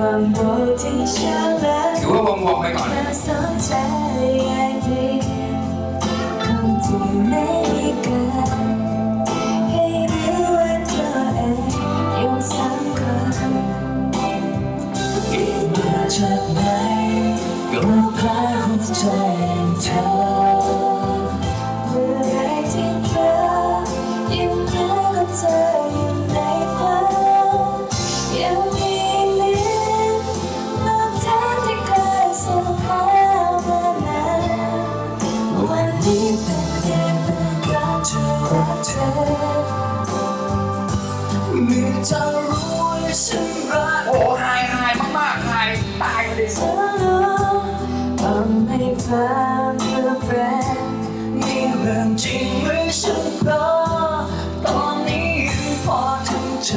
ว่าบางโบทที่ฉันและถือว่าวงวงไปก่อนน่าสนใจอย่างดีคนที่ไม่มีกันให้รู้ว่าตัวเองยังสำคัญมาจากไหนก็มาพาหัวใจเธอ ให้ความรู้แรงนี่เรื่องจริงไม่ใช่เพราะตอนนี้ยังพอทำใจ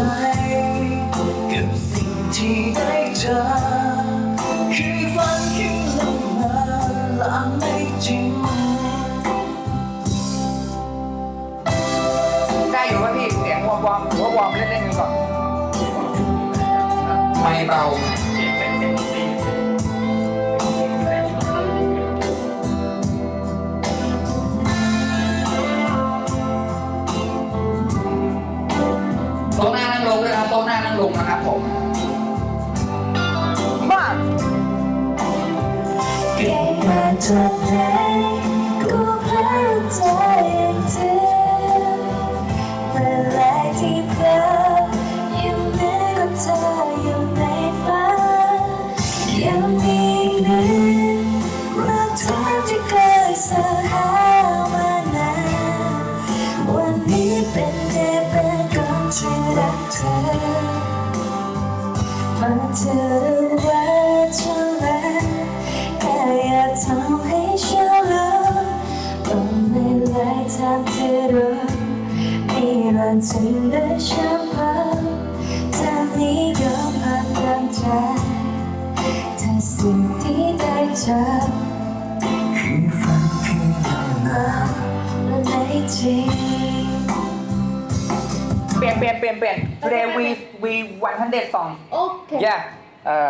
กับสิ่งที่ได้เจอคือฝันแค่ลมมาและไม่จริงได้อยู่ว่าพี่เสียงวอมวอมหรือว่าวอมเล่นๆกันก่อนไม่เบา จากไหนก็เพราะใจเธอเมื่อไรที่เธอยังเหลือกับเธออยู่ในฝันยังมีนึ่งรักเธอที่เคยสหามานานวันนี้เป็นเดเป็นก่อนที่รักเธอมาเธอรู้ว่า นี่รันจึงได้ฉันพบเธอนี้ยอมพักน้ำใจถ้าสิ่งที่ได้เจอคือฝันเพียงลมหนาวและไม่จริงเปลี่ยนเปลี่ยนเปลี่ยนเปลี่ยน today we we 100 song Okay. yeah เอ่อ